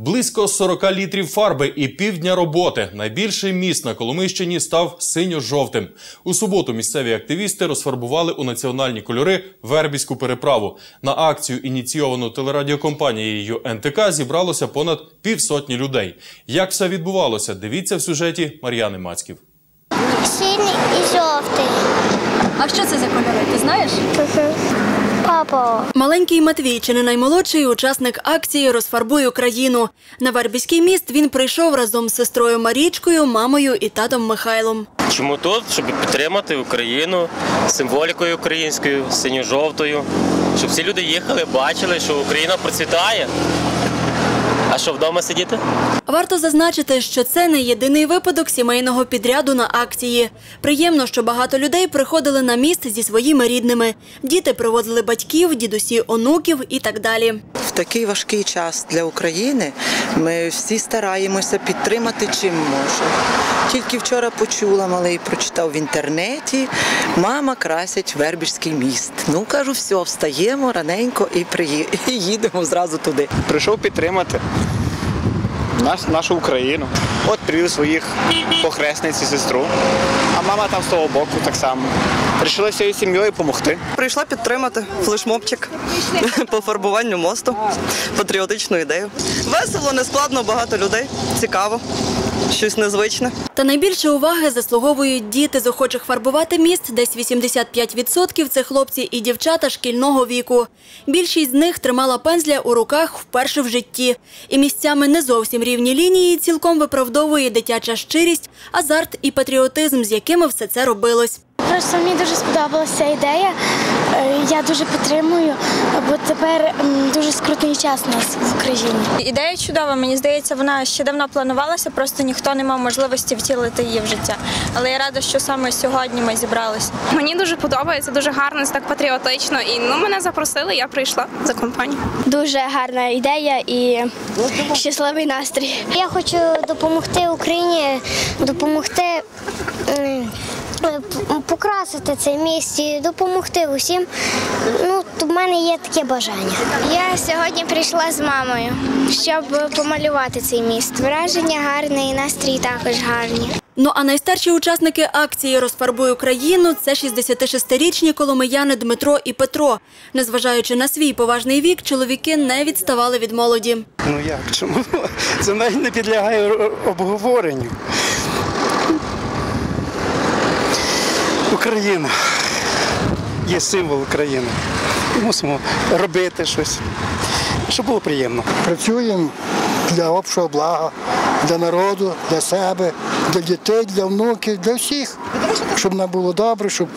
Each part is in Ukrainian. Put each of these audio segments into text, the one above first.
Близько 40 літрів фарби і півдня роботи. Найбільший міст на Коломийщині став синьо-жовтим. У суботу місцеві активісти розфарбували у національні кольори Вербіську переправу. На акцію, ініційовану телерадіокомпанією НТК, зібралося понад півсотні людей. Як все відбувалося, дивіться в сюжеті Мар'яни Мацьків. Синій і жовтий. А що це за кольори? Ти знаєш? Папа. Маленький Матвій, чи не наймолодший учасник акції Розфарбуй Україну. На Вербіський міст він прийшов разом з сестрою Марічкою, мамою і татом Михайлом. Чому тут? Щоб підтримати Україну символікою українською, синьо-жовтою, щоб всі люди їхали, бачили, що Україна процвітає. Що вдома сидіти? Варто зазначити, що це не єдиний випадок сімейного підряду на акції. Приємно, що багато людей приходили на міст зі своїми рідними. Діти привозили батьків, дідусі, онуків і так далі. В такий важкий час для України ми всі стараємося підтримати чим можемо. Тільки вчора почула, малий прочитав в інтернеті, мама красять Вербіжський міст. Ну кажу, все, встаємо раненько і приї- і їдемо зразу туди. прийшов підтримати наш, нашу Україну. От привів своїх похресниць і сестру. А мама там з того боку так само. Прийшла всією сім'єю допомогти. Прийшла підтримати флешмобчик по фарбуванню мосту, патріотичну ідею. Весело, нескладно, багато людей. Цікаво, щось незвичне. Та найбільше уваги заслуговують діти з охочих фарбувати міст, десь 85% – це хлопці і дівчата шкільного віку. Більшість з них тримала пензля у руках вперше в житті. І місцями не зовсім рівні лінії цілком виправдовує дитяча щирість, азарт і патріотизм, з якими все це робилось. Просто мені дуже сподобалася ідея. Е, Я дуже підтримую, бо тепер дуже скрутний час у нас в Україні. Ідея чудова. Мені здається, вона ще давно планувалася, просто ніхто не мав можливості втілити її в життя. Але я рада, що саме сьогодні ми зібралися. Мені дуже подобається, дуже гарно, це так патріотично. І ну мене запросили, я прийшла за компанію. Дуже гарна ідея і щасливий настрій. Я хочу допомогти Україні, допомогти покрасити це місце, допомогти усім. Ну, то в мене є таке бажання. Я сьогодні прийшла з мамою, щоб помалювати цей міст. Враження гарне і настрій також гарні. Ну а найстарші учасники акції Розфарбуй Україну це 66-річні коломияни Дмитро і Петро. Незважаючи на свій поважний вік, чоловіки не відставали від молоді. Ну як чому? Це навіть не підлягає обговоренню. Україна є символ України. Мусимо робити щось, щоб було приємно. Працюємо для общого блага, для народу, для себе, для дітей, для внуків, для всіх, щоб нам було добре, щоб,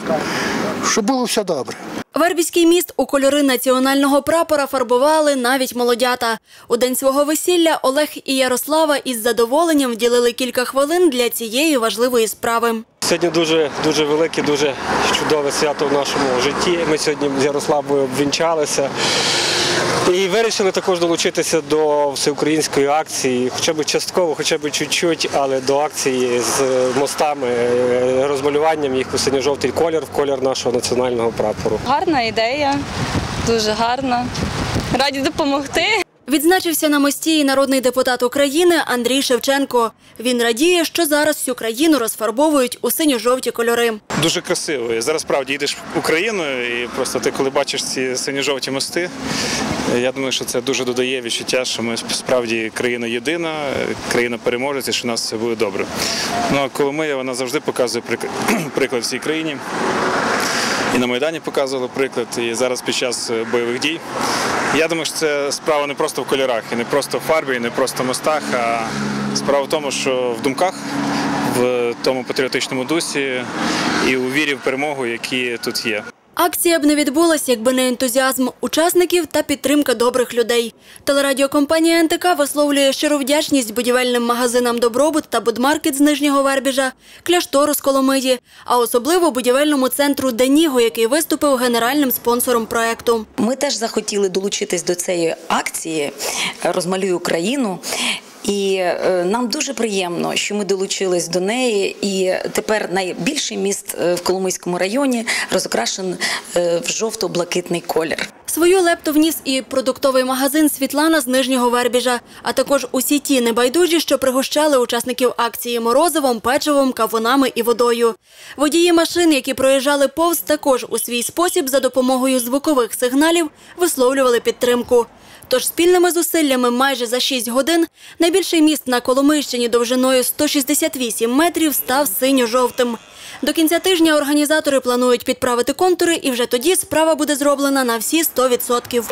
щоб було все добре. Вербівський міст у кольори національного прапора фарбували навіть молодята. У день свого весілля Олег і Ярослава із задоволенням вділили кілька хвилин для цієї важливої справи. Сьогодні дуже дуже велике, дуже чудове свято в нашому житті. Ми сьогодні з Ярославою обвінчалися. І вирішили також долучитися до всеукраїнської акції, хоча б частково, хоча б чуть-чуть, але до акції з мостами, е, розмалюванням їх у синьо-жовтий колір, в колір нашого національного прапору. Гарна ідея, дуже гарна. Раді допомогти. Відзначився на мості і народний депутат України Андрій Шевченко. Він радіє, що зараз всю країну розфарбовують у синьо-жовті кольори. Дуже красиво. Зараз справді їдеш Україною, і просто ти, коли бачиш ці синьо-жовті мости, я думаю, що це дуже додає відчуття, що ми справді країна єдина, країна переможець і що у нас все буде добре. Ну а Коломия, вона завжди показує прик- приклад всій країні. І на Майдані показувала приклад, і зараз під час бойових дій. Я думаю, що це справа не просто в кольорах, і не просто в фарбі, і не просто в мостах, а справа в тому, що в думках, в тому патріотичному дусі і у вірі в перемогу, які тут є. Акція б не відбулася, якби не ентузіазм учасників та підтримка добрих людей. Телерадіокомпанія НТК висловлює щиру вдячність будівельним магазинам Добробут та Будмаркет з Нижнього Вербіжа, Кляштору з Коломиї, а особливо будівельному центру Деніго, який виступив генеральним спонсором проекту. Ми теж захотіли долучитись до цієї акції Розмалюй Україну. І е, нам дуже приємно, що ми долучились до неї. І тепер найбільший міст е, в Коломийському районі розокрашен е, в жовто-блакитний колір. Свою лепту вніс і продуктовий магазин Світлана з Нижнього Вербіжа, а також усі ті небайдужі, що пригощали учасників акції морозивом, печивом, кавунами і водою. Водії машин, які проїжджали повз, також у свій спосіб за допомогою звукових сигналів висловлювали підтримку. Тож спільними зусиллями майже за 6 годин найбільший міст на Коломийщині довжиною 168 метрів став синьо-жовтим. До кінця тижня організатори планують підправити контури, і вже тоді справа буде зроблена на всі 100%.